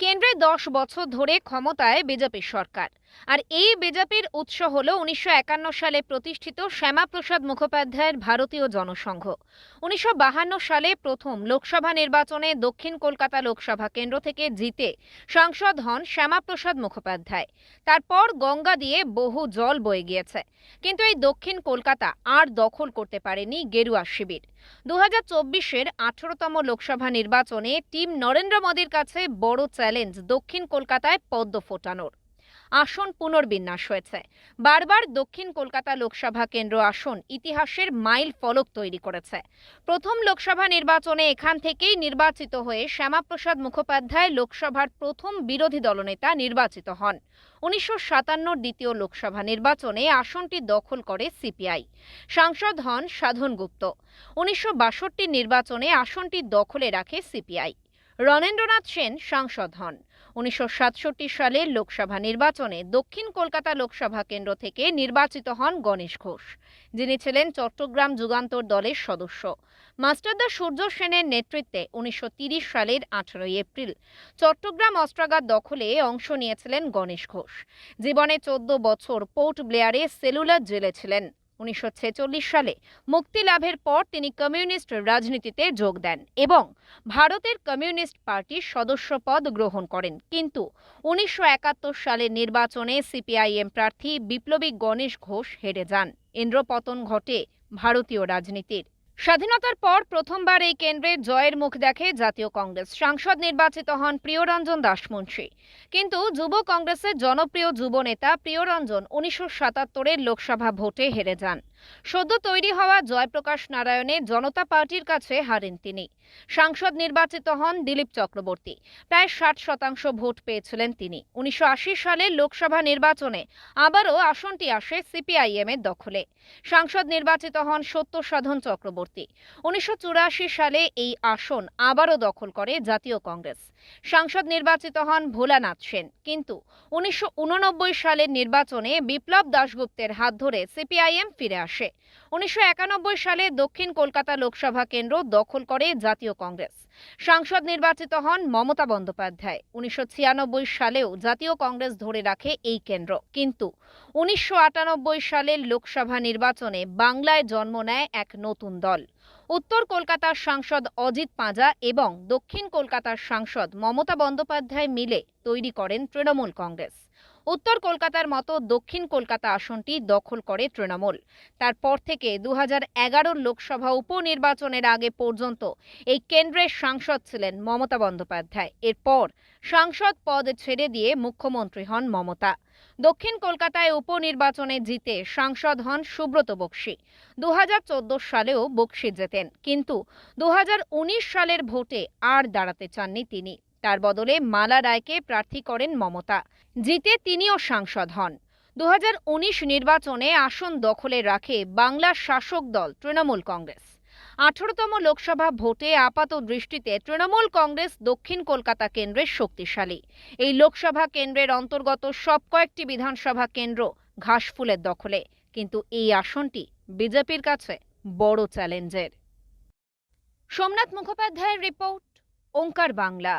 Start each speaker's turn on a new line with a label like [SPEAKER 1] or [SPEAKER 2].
[SPEAKER 1] কেন্দ্রে দশ বছর ধরে ক্ষমতায় বিজেপি সরকার। আর এই বিজেপির উৎস হল উনিশশো একান্ন সালে প্রতিষ্ঠিত শ্যামাপ্রসাদ মুখোপাধ্যায়ের ভারতীয় জনসংঘ। উনিশশো সালে প্রথম লোকসভা নির্বাচনে দক্ষিণ কলকাতা লোকসভা কেন্দ্র থেকে জিতে সাংসদ হন শ্যামাপ্রসাদ মুখোপাধ্যায়। তারপর গঙ্গা দিয়ে বহু জল বয়ে গিয়েছে। কিন্তু এই দক্ষিণ কলকাতা আর দখল করতে পারেনি গেরুয়া শিবির। দু হাজার চব্বিশের আঠারোতম লোকসভা নির্বাচনে টিম নরেন্দ্র মোদীর কাছে বড় চ্যালেঞ্জ দক্ষিণ কলকাতায় পদ্ম ফোটানোর। আসন পুনর্বিন্যাস হয়েছে। বারবার দক্ষিণ কলকাতা লোকসভা কেন্দ্র আসন ইতিহাসের মাইল ফলক তৈরি করেছে। প্রথম লোকসভা নির্বাচনে এখান থেকেই নির্বাচিত হয়ে শ্যামাপ্রসাদ মুখোপাধ্যায় লোকসভার প্রথম বিরোধী দলনেতা নির্বাচিত হন। উনিশশো সাতান্নর দ্বিতীয় লোকসভা নির্বাচনে আসনটি দখল করে সিপিআই। সাংসদ হন সাধন গুপ্ত। উনিশশো নির্বাচনে আসনটি দখলে রাখে সিপিআই। রণেন্দ্রনাথ সেন সাংসদ হন। উনিশশো সাতষট্টি সালের লোকসভা নির্বাচনে দক্ষিণ কলকাতা লোকসভা কেন্দ্র থেকে নির্বাচিত হন গণেশ ঘোষ, যিনি ছিলেন চট্টগ্রাম যুগান্তর দলের সদস্য। মাস্টারদা সূর্য সেনের নেতৃত্বে উনিশশো সালের আঠারোই এপ্রিল চট্টগ্রাম অস্ত্রাগার দখলে অংশ নিয়েছিলেন গণেশ ঘোষ। জীবনে চোদ্দ বছর পোর্ট ব্লেয়ারে সেলুলার জেলে ছিলেন। উনিশশো ছেচল্লিশ সালে মুক্তি লাভের পর তিনি কমিউনিস্ট রাজনীতিতে যোগ দেন এবং ভারতের কমিউনিস্ট পার্টির সদস্য পদ গ্রহণ করেন। কিন্তু উনিশশো একাত্তর সালের নির্বাচনে সিপিআইএম প্রার্থী বিপ্লবী গণেশ ঘোষ হেরে যান। ইন্দ্রপতন ঘটে ভারতীয় রাজনীতির। স্বাধীনতার পর প্রথমবার এই কেন্দ্রে জয়ের মুখ দেখে জাতীয় কংগ্রেস সাংসদ নির্বাচিত হন প্রিয়রঞ্জন দাসমুন্সী কিন্তু যুব কংগ্রেসের জনপ্রিয় যুব নেতা প্রিয়রঞ্জন উনিশশো সাতাত্তরের লোকসভা ভোটে হেরে যান। সদ্য তৈরি হওয়া জয়প্রকাশ নারায়ণে জনতা পার্টির কাছে হারেন তিনি। সাংসদ নির্বাচিত হন দিলীপ চক্রবর্তী। প্রায় ষাট শতাংশ ভোট পেয়েছিলেন তিনি। উনিশশো সালের লোকসভা নির্বাচনে আবারও আসনটি আসে সিপিআইএম এর দখলে। সাংসদ নির্বাচিত হন সত্য সাধন চক্রবর্তী। উনিশশো চুরাশি সালে এই আসন আবারও দখল করে জাতীয় কংগ্রেস। সাংসদ নির্বাচিত হন ভোলানাথ সেন। কিন্তু উনিশশো উননব্বই সালের নির্বাচনে বিপ্লব দাশগুপ্তের হাত ধরে সিপিআইএম ফিরে আসে। উনিশশো সালে দক্ষিণ কলকাতা লোকসভা কেন্দ্র দখল করে জাতীয় কংগ্রেস। সাংসদ নির্বাচিত হন মমতা বন্দ্যোপাধ্যায়। উনিশশো ছিয়ানব্বই সালেও জাতীয় কংগ্রেস ধরে রাখে এই কেন্দ্র। কিন্তু উনিশশো আটানব্বই সালের লোকসভা নির্বাচনে বাংলায় জন্ম নেয় এক নতুন দল। উত্তর কলকাতার সাংসদ অজিত পাঁজা এবং দক্ষিণ কলকাতার সাংসদ মমতা বন্দ্যোপাধ্যায় মিলে তৈরি করেন তৃণমূল কংগ্রেস। উত্তর কলকাতার মতো দক্ষিণ কলকাতা আসনটি দখল করে তৃণমূল। তারপর থেকে দু হাজার লোকসভা উপনির্বাচনের আগে পর্যন্ত এই কেন্দ্রের সাংসদ ছিলেন মমতা বন্দ্যোপাধ্যায়। এরপর সাংসদ পদ ছেড়ে দিয়ে মুখ্যমন্ত্রী হন মমতা। দক্ষিণ কলকাতায় উপনির্বাচনে জিতে সাংসদ হন সুব্রত বক্সী। দু সালেও বক্সী জেতেন, কিন্তু দু হাজার উনিশ সালের ভোটে আর দাঁড়াতে চাননি তিনি। তার বদলে মালা রায়কে প্রার্থী করেন মমতা। জিতে তিনিও সাংসদ হন। দুহাজার উনিশ নির্বাচনে আসন দখলে রাখে বাংলার শাসক দল তৃণমূল কংগ্রেস। আঠারোতম লোকসভা ভোটে আপাত দৃষ্টিতে তৃণমূল কংগ্রেস দক্ষিণ কলকাতা কেন্দ্রের শক্তিশালী। এই লোকসভা কেন্দ্রের অন্তর্গত সব কয়েকটি বিধানসভা কেন্দ্র ঘাসফুলের দখলে। কিন্তু এই আসনটি বিজেপির কাছে বড় চ্যালেঞ্জের। সোমনাথ মুখোপাধ্যায়ের রিপোর্ট, ওঙ্কার বাংলা।